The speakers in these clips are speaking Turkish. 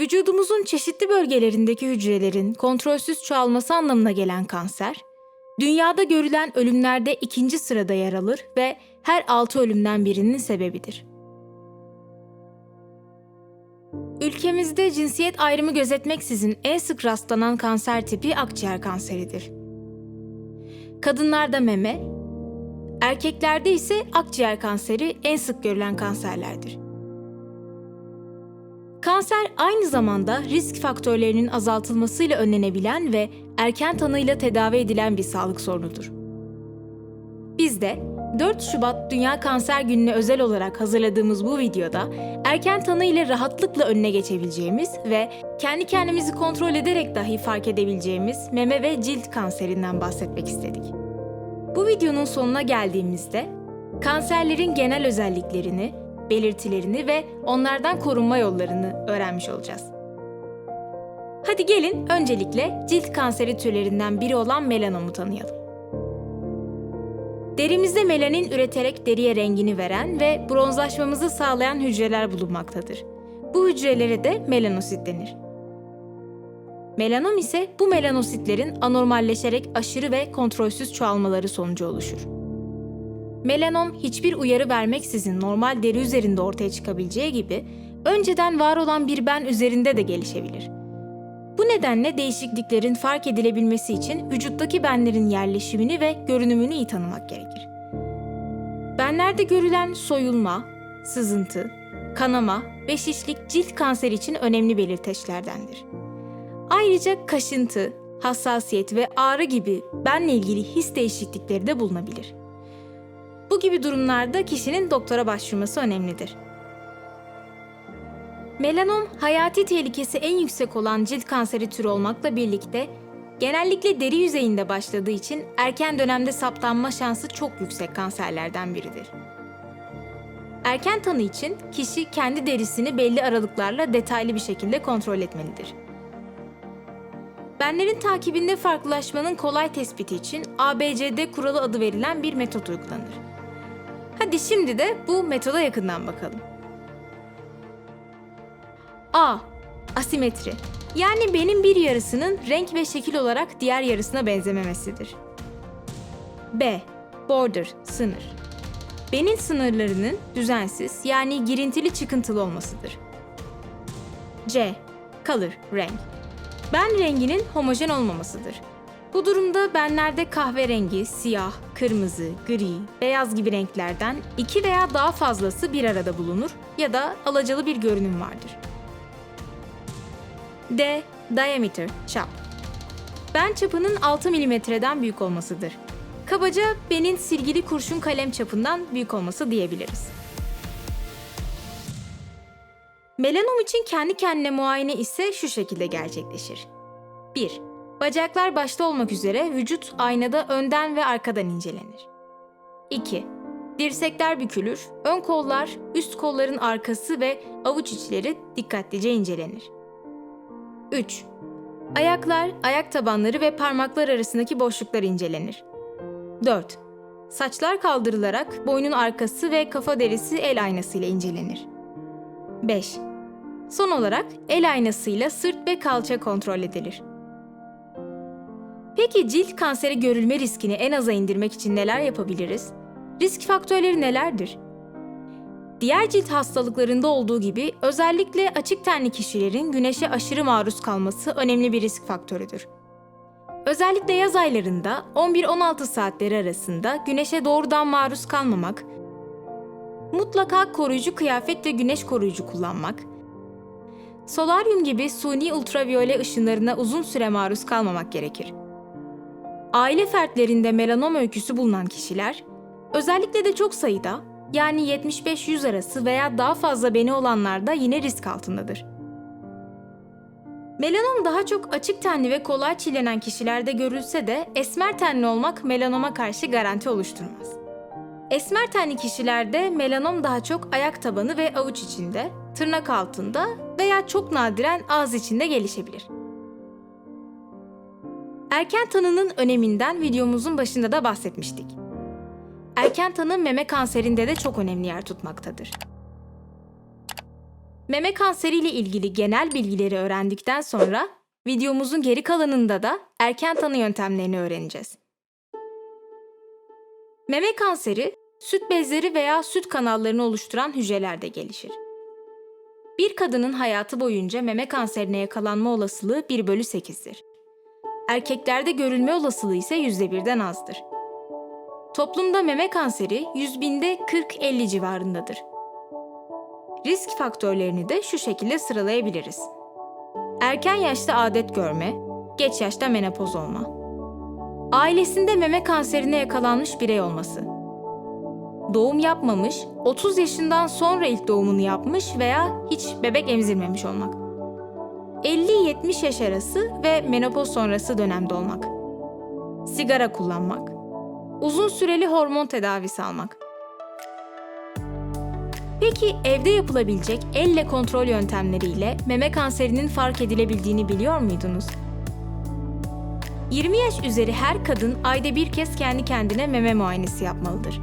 Vücudumuzun çeşitli bölgelerindeki hücrelerin kontrolsüz çoğalması anlamına gelen kanser, dünyada görülen ölümlerde ikinci sırada yer alır ve her altı ölümden birinin sebebidir. Ülkemizde cinsiyet ayrımı gözetmeksizin en sık rastlanan kanser tipi akciğer kanseridir. Kadınlarda meme, erkeklerde ise akciğer kanseri en sık görülen kanserlerdir. Kanser aynı zamanda risk faktörlerinin azaltılmasıyla önlenebilen ve erken tanıyla tedavi edilen bir sağlık sorunudur. Biz de 4 Şubat Dünya Kanser Günü'ne özel olarak hazırladığımız bu videoda erken tanı ile rahatlıkla önüne geçebileceğimiz ve kendi kendimizi kontrol ederek dahi fark edebileceğimiz meme ve cilt kanserinden bahsetmek istedik. Bu videonun sonuna geldiğimizde kanserlerin genel özelliklerini, belirtilerini ve onlardan korunma yollarını öğrenmiş olacağız. Hadi gelin öncelikle cilt kanseri türlerinden biri olan melanomu tanıyalım. Derimizde melanin üreterek deriye rengini veren ve bronzlaşmamızı sağlayan hücreler bulunmaktadır. Bu hücrelere de melanosit denir. Melanom ise bu melanositlerin anormalleşerek aşırı ve kontrolsüz çoğalmaları sonucu oluşur. Melanom hiçbir uyarı vermeksizin normal deri üzerinde ortaya çıkabileceği gibi önceden var olan bir ben üzerinde de gelişebilir. Bu nedenle değişikliklerin fark edilebilmesi için vücuttaki benlerin yerleşimini ve görünümünü iyi tanımak gerekir. Benlerde görülen soyulma, sızıntı, kanama ve şişlik cilt kanseri için önemli belirteçlerdendir. Ayrıca kaşıntı, hassasiyet ve ağrı gibi benle ilgili his değişiklikleri de bulunabilir. Bu gibi durumlarda kişinin doktora başvurması önemlidir. Melanom, hayati tehlikesi en yüksek olan cilt kanseri türü olmakla birlikte genellikle deri yüzeyinde başladığı için erken dönemde saptanma şansı çok yüksek kanserlerden biridir. Erken tanı için kişi kendi derisini belli aralıklarla detaylı bir şekilde kontrol etmelidir. Benlerin takibinde farklılaşmanın kolay tespiti için ABCD kuralı adı verilen bir metot uygulanır. Hadi şimdi de bu metoda yakından bakalım. A. Asimetri. Yani benim bir yarısının renk ve şekil olarak diğer yarısına benzememesidir. B. Border, sınır. Benin sınırlarının düzensiz yani girintili çıkıntılı olmasıdır. C. Color, renk. Ben renginin homojen olmamasıdır. Bu durumda benlerde kahverengi, siyah, kırmızı, gri, beyaz gibi renklerden iki veya daha fazlası bir arada bulunur ya da alacalı bir görünüm vardır. D. Diameter, çap. Ben çapının 6 milimetreden büyük olmasıdır. Kabaca benin silgili kurşun kalem çapından büyük olması diyebiliriz. Melanom için kendi kendine muayene ise şu şekilde gerçekleşir. 1. Bacaklar başta olmak üzere vücut aynada önden ve arkadan incelenir. 2. Dirsekler bükülür, ön kollar, üst kolların arkası ve avuç içleri dikkatlice incelenir. 3. Ayaklar, ayak tabanları ve parmaklar arasındaki boşluklar incelenir. 4. Saçlar kaldırılarak boynun arkası ve kafa derisi el aynasıyla incelenir. 5. Son olarak el aynasıyla sırt ve kalça kontrol edilir. Peki cilt kanseri görülme riskini en aza indirmek için neler yapabiliriz? Risk faktörleri nelerdir? Diğer cilt hastalıklarında olduğu gibi özellikle açık tenli kişilerin güneşe aşırı maruz kalması önemli bir risk faktörüdür. Özellikle yaz aylarında 11-16 saatleri arasında güneşe doğrudan maruz kalmamak, mutlaka koruyucu kıyafet ve güneş koruyucu kullanmak, solaryum gibi suni ultraviyole ışınlarına uzun süre maruz kalmamak gerekir. Aile fertlerinde melanom öyküsü bulunan kişiler, özellikle de çok sayıda yani 75-100 arası veya daha fazla beni olanlarda yine risk altındadır. Melanom daha çok açık tenli ve kolay çiğnenen kişilerde görülse de esmer tenli olmak melanoma karşı garanti oluşturmaz. Esmer tenli kişilerde melanom daha çok ayak tabanı ve avuç içinde, tırnak altında veya çok nadiren ağız içinde gelişebilir. Erken tanının öneminden videomuzun başında da bahsetmiştik. erken tanı meme kanserinde de çok önemli yer tutmaktadır. Meme kanseri ile ilgili genel bilgileri öğrendikten sonra videomuzun geri kalanında da erken tanı yöntemlerini öğreneceğiz. Meme kanseri, süt bezleri veya süt kanallarını oluşturan hücrelerde gelişir. Bir kadının hayatı boyunca meme kanserine yakalanma olasılığı 1 bölü 8'dir. Erkeklerde görülme olasılığı ise %1'den azdır. Toplumda meme kanseri 100 binde 40-50 civarındadır. Risk faktörlerini de şu şekilde sıralayabiliriz. Erken yaşta adet görme, geç yaşta menopoz olma. Ailesinde meme kanserine yakalanmış birey olması. Doğum yapmamış, 30 yaşından sonra ilk doğumunu yapmış veya hiç bebek emzirmemiş olmak. 50-70 yaş arası ve menopoz sonrası dönemde olmak. Sigara kullanmak. Uzun süreli hormon tedavisi almak. Peki evde yapılabilecek elle kontrol yöntemleriyle meme kanserinin fark edilebildiğini biliyor muydunuz? 20 yaş üzeri her kadın ayda bir kez kendi kendine meme muayenesi yapmalıdır.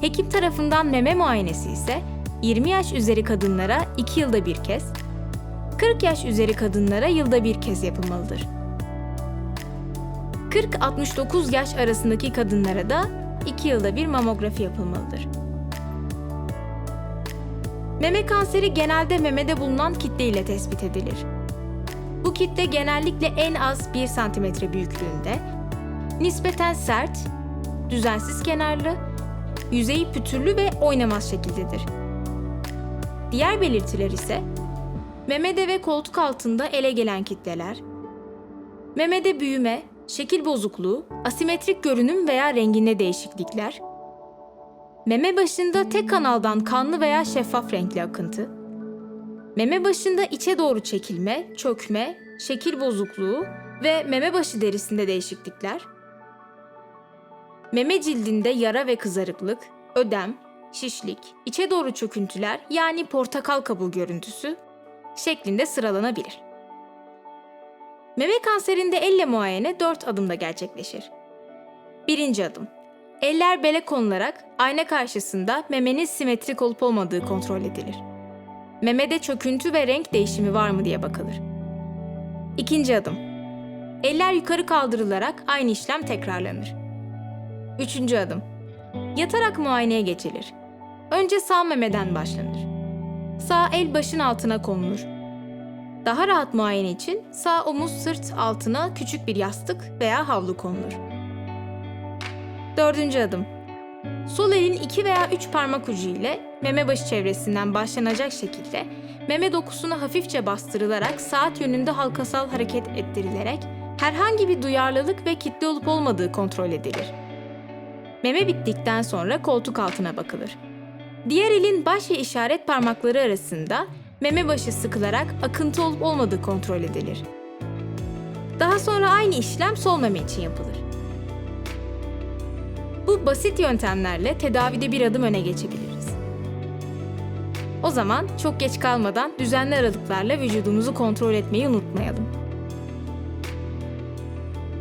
Hekim tarafından meme muayenesi ise 20 yaş üzeri kadınlara 2 yılda bir kez, 40 yaş üzeri kadınlara yılda bir kez yapılmalıdır. 40-69 yaş arasındaki kadınlara da 2 yılda bir mamografi yapılmalıdır. Meme kanseri genelde memede bulunan kitle ile tespit edilir. Bu kitle genellikle en az 1 cm büyüklüğünde, nispeten sert, düzensiz kenarlı, yüzeyi pütürlü ve oynamaz şekildedir. Diğer belirtiler ise memede ve koltuk altında ele gelen kitleler, memede büyüme, şekil bozukluğu, asimetrik görünüm veya renginde değişiklikler, meme başında tek kanaldan kanlı veya şeffaf renkli akıntı, meme başında içe doğru çekilme, çökme, şekil bozukluğu ve meme başı derisinde değişiklikler, meme cildinde yara ve kızarıklık, ödem, şişlik, içe doğru çöküntüler yani portakal kabuğu görüntüsü şeklinde sıralanabilir. Meme kanserinde elle muayene 4 adımda gerçekleşir. Birinci adım. Eller bele konularak ayna karşısında memenin simetrik olup olmadığı kontrol edilir. Memede çöküntü ve renk değişimi var mı diye bakılır. İkinci adım. Eller yukarı kaldırılarak aynı işlem tekrarlanır. Üçüncü adım. Yatarak muayeneye geçilir. Önce sağ memeden başlanır. Sağ el başın altına konulur. Daha rahat muayene için sağ omuz sırt altına küçük bir yastık veya havlu konulur. Dördüncü adım. Sol elin iki veya üç parmak ucu ile meme başı çevresinden başlanacak şekilde meme dokusuna hafifçe bastırılarak saat yönünde halkasal hareket ettirilerek herhangi bir duyarlılık ve kitle olup olmadığı kontrol edilir. Meme bittikten sonra koltuk altına bakılır. Diğer elin baş ve işaret parmakları arasında meme başı sıkılarak akıntı olup olmadığı kontrol edilir. Daha sonra aynı işlem sol meme için yapılır. Bu basit yöntemlerle tedavide bir adım öne geçebiliriz. O zaman çok geç kalmadan düzenli aralıklarla vücudumuzu kontrol etmeyi unutmayalım.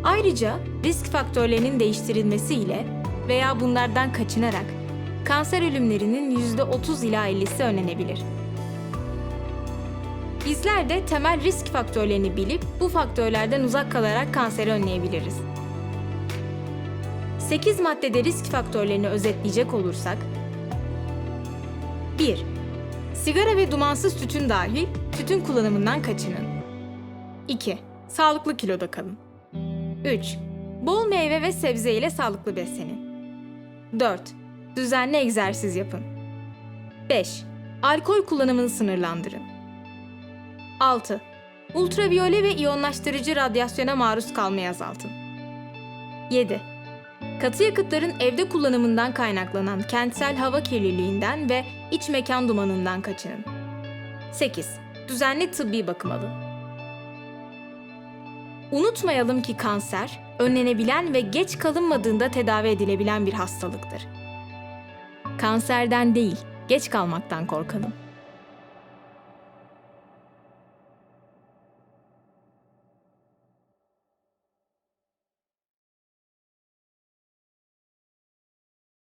Ayrıca risk faktörlerinin değiştirilmesiyle veya bunlardan kaçınarak kanser ölümlerinin %30 ila 50'si önlenebilir. Bizler de temel risk faktörlerini bilip bu faktörlerden uzak kalarak kanseri önleyebiliriz. 8 maddede risk faktörlerini özetleyecek olursak 1. Sigara ve dumansız tütün dahil tütün kullanımından kaçının. 2. Sağlıklı kiloda kalın. 3. Bol meyve ve sebze ile sağlıklı beslenin. 4. Düzenli egzersiz yapın. 5. Alkol kullanımını sınırlandırın. 6. Ultraviyole ve iyonlaştırıcı radyasyona maruz kalmayı azaltın. 7. Katı yakıtların evde kullanımından kaynaklanan kentsel hava kirliliğinden ve iç mekan dumanından kaçının. 8. Düzenli tıbbi bakım alın. Unutmayalım ki kanser, önlenebilen ve geç kalınmadığında tedavi edilebilen bir hastalıktır. Kanserden değil, geç kalmaktan korkalım.